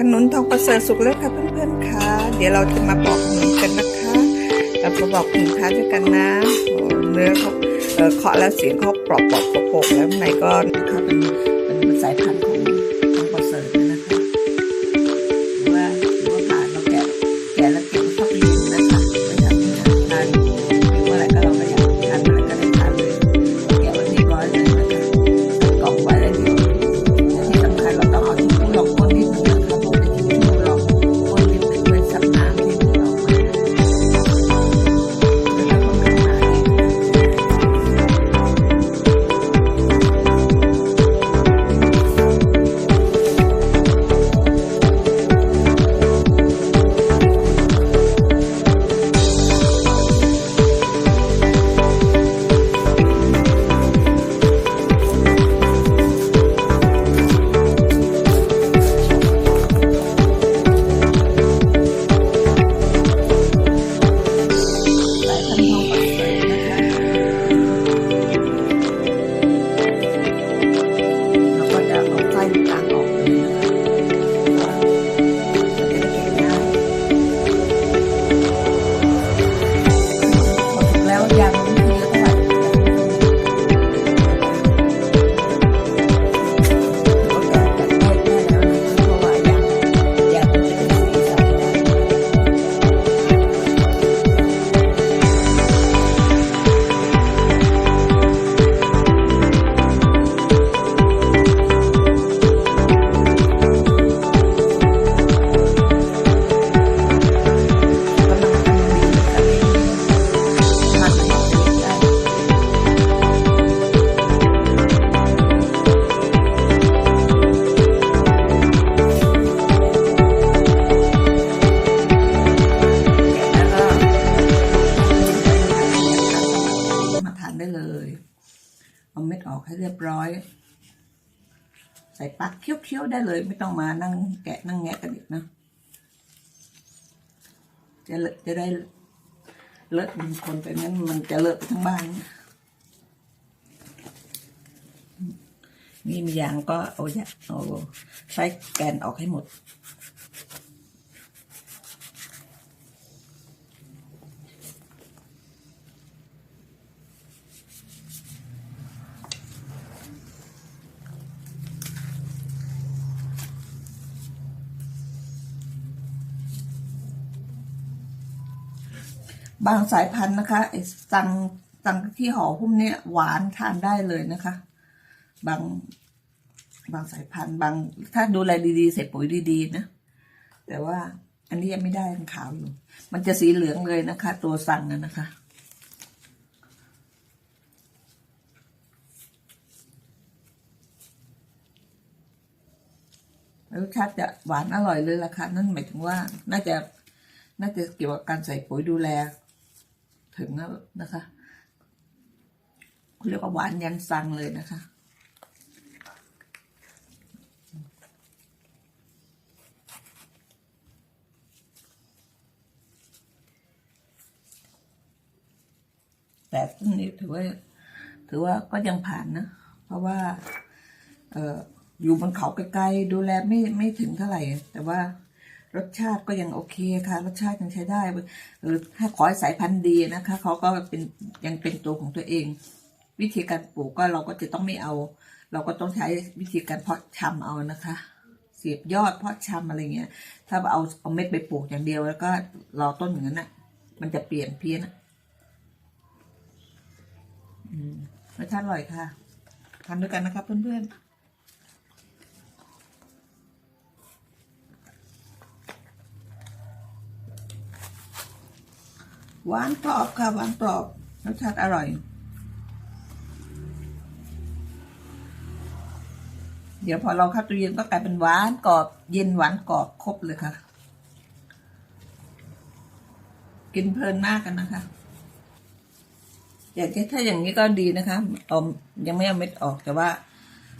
ขนุนทองประเสริฐสุกแล้วค่ะเพื่อนๆค่ะเดี๋ยวเราจะมาปอกขนุนกันนะคะเราจะบอกสินค้าด้วยกันนะเนื้อเขาเคาะแล้วเสียงเขาปลอกปลอกโปกแล้วข้างในก็นะคะเป็น ได้เลย เอาเม็ดออกให้เรียบร้อย ใส่ปากเคี้ยวๆได้เลย ไม่ต้องมานั่งแกะนั่งแงะกันอีกนะจะจะได้เลอะบางคนไปงั้นมันจะเลอะไปทั้งบ้าน นี่มียางก็เอาอย่าเอาใช้แกนออกให้หมด บางสายพันธุ์นะคะไอ้ตังตังที่ห่อหุ้มเนี่ยหวานทานได้เลยนะคะ บางบางสายพันธุ์บาง ถ้าดูแลดีๆใส่ปุ๋ยดีๆนะแต่ว่าอันนี้ยังไม่ได้มันขาวอยู่ มันจะสีเหลืองเลยนะคะ ตัวสังนะนะคะรสชาติจะหวานอร่อยเลยล่ะค่ะนั่นหมายถึงว่าน่าจะน่าจะเกี่ยวกับการใส่ปุ๋ยดูแล ถึงแล้วนะคะเรียกว่าหวานยันซังเลยนะคะ แต่ต้นนี้ถือว่า ถือว่าก็ยังผ่านนะ เพราะว่า เอออยู่บนเขาไกลๆดูแลไม่ไม่ถึงเท่าไหร่ แต่ว่า รสชาติก็ยังโอเคค่ะ รสชาติยังใช้ได้เออถ้าขอให้สายพันธุ์ดีนะคะเขาก็เป็นยังเป็นตัวของตัวเอง วิธีการปลูกก็เราก็จะต้องไม่เอา เราก็ต้องใช้วิธีการเพาะชำเอานะคะ เสียบยอดเพาะชำอะไรเงี้ย ถ้าเอาเอาเม็ดไปปลูกอย่างเดียว แล้วก็รอต้นอย่างนั้นน่ะ มันจะเปลี่ยนเพี้ยนอะรสชาติอร่อยค่ะทานด้วยกันนะครับเพื่อนๆ หวานกรอบค่ะหวานกรอบรสชาติอร่อย เดี๋ยวพอเราเข้าตู้เย็นก็กลายเป็นหวานกรอบ เย็นหวานกรอบครบเลยค่ะ กินเพลินมากกันนะคะอย่างถ้าอย่างนี้ก็ดีนะคะเอายังไม่เอาเม็ดออกแต่ว่า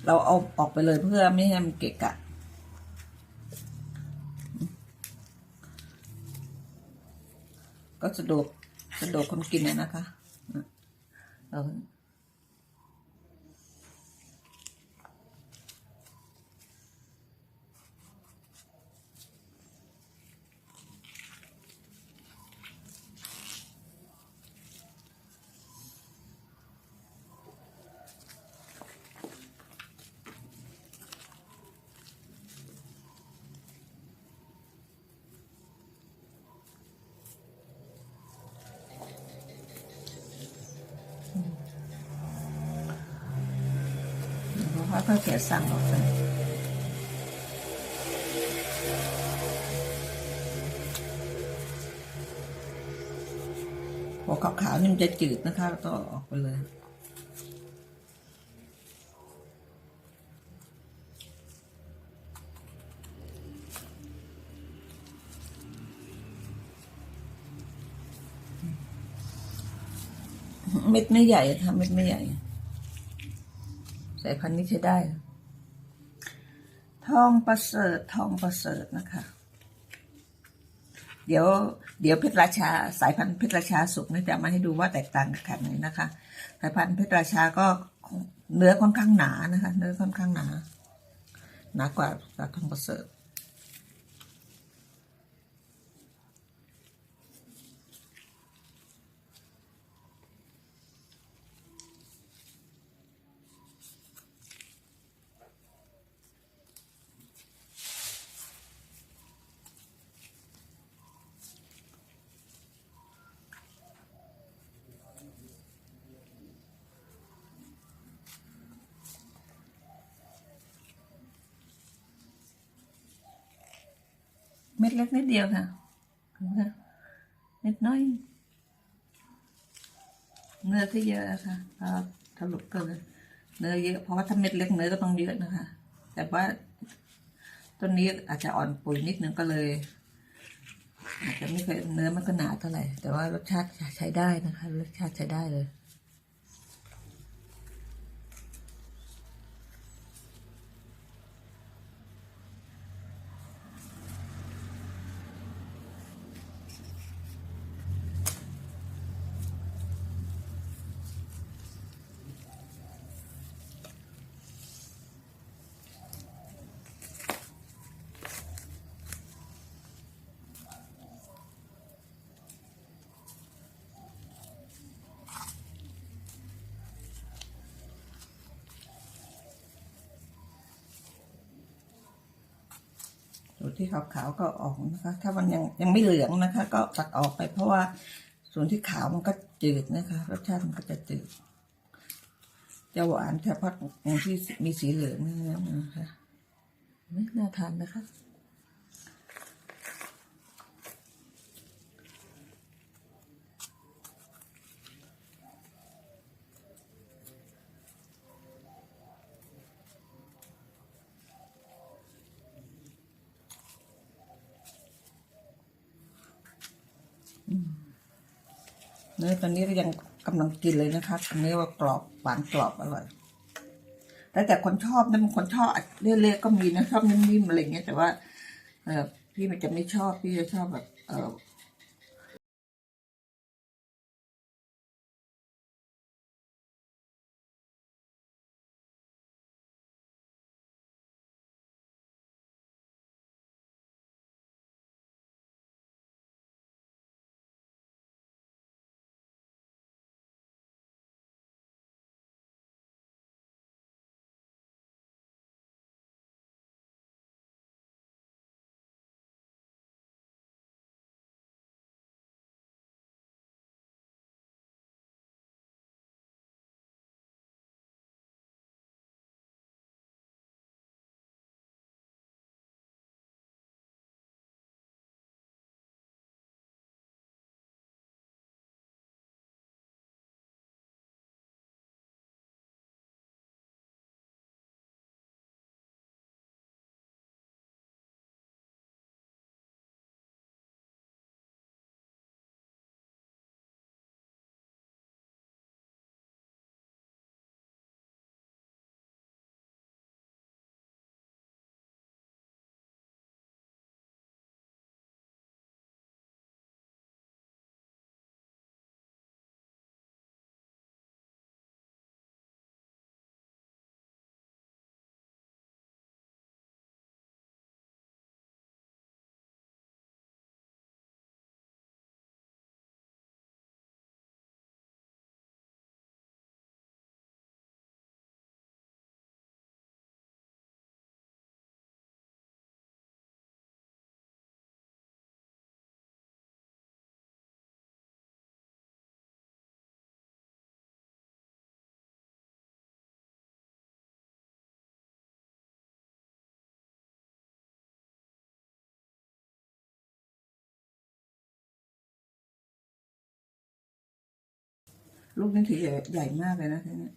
เราเอาออกไปเลยเพื่อไม่ให้มันเกะกะก็สะดวก กระโดดคนกินเนี่ยนะคะเรา ค่อยๆแกะสั่งออกไปหัวขาวๆนี่มันจะจืดนะคะก็ออกไปเลยเม็ดไม่ใหญ่ค่ะเม็ดไม่ใหญ่ สายพันธุ์นี้ใช้ได้ ทองประเสริฐทองประเสริฐนะคะ เดี๋ยว เดี๋ยวเพชรราชา สายพันธุ์เพชรราชาสุกนี่จะมาให้ดูว่าแตกต่างกันขนาดไหนนะคะ สายพันธุ์เพชรราชาก็เนื้อค่อนข้างหนานะคะ เนื้อค่อนข้างหนา หนากว่าทองประเสริฐ เม็ดเล็กนิดเดียวค่ะเนไหมคะเม็ดน้อย เนื้อที่เยอะค่ะพอถลุกเกินเนื้อเยอะ เพราะว่าถ้าเม็ดเล็กเนื้อก็ต้องเยอะนะคะ แต่ว่าต้นนี้อาจจะอ่อนปุ๋ยนิดนึงก็เลยอาจจะไม่เคอยเนื้อมันก็หนาเท่าไหร่ แต่ว่ารสชาติใช้ได้นะคะ รสชาติใช้ได้เลย ที่ขาวๆก็ออกนะคะ ถ้ามันยังยังไม่เหลืองนะคะ ก็ตัดออกไป เพราะว่าส่วนที่ขาวมันก็จืดนะคะรสชาติมันก็จะจืดจะหวานเฉพาะตรงที่มีสีเหลืองนี่นะคะไม่น่าทานนะคะ เนื้อตอนนี้ก็ยังกำลังกินเลยนะคะเนื้อว่ากรอบหวานกรอบอร่อยแต่แต่คนชอบนะบางคนชอบเละๆก็มีนะชอบนิ่มๆอะไรเงี้ยแต่ว่า เออพี่มันจะไม่ชอบพี่จะชอบแบบ เออ ลูกนี่ถือใหญ่ใหญ่มากเลยนะทีนี้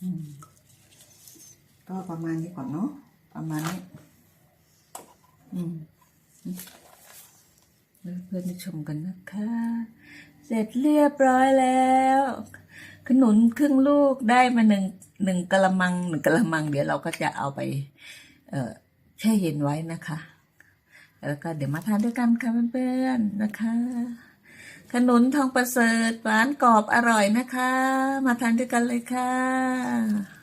อืมก็ประมาณนี้ก่อนเนาะประมาณนี้ อืมเพื่อนๆชมกันนะคะ เสร็จเรียบร้อยแล้ว ขนุนครึ่งลูกได้มาหนึ่งหนึ่งกะละมังหนึ่งกะละมัง เดี๋ยวเราก็จะเอาไป เอ่อแช่เย็นไว้นะคะ แล้วก็เดี๋ยวมาทานด้วยกันค่ะเพื่อนๆนะคะขนุนทองประเสริฐหวานกรอบอร่อยนะคะ มาทานด้วยกันเลยค่ะ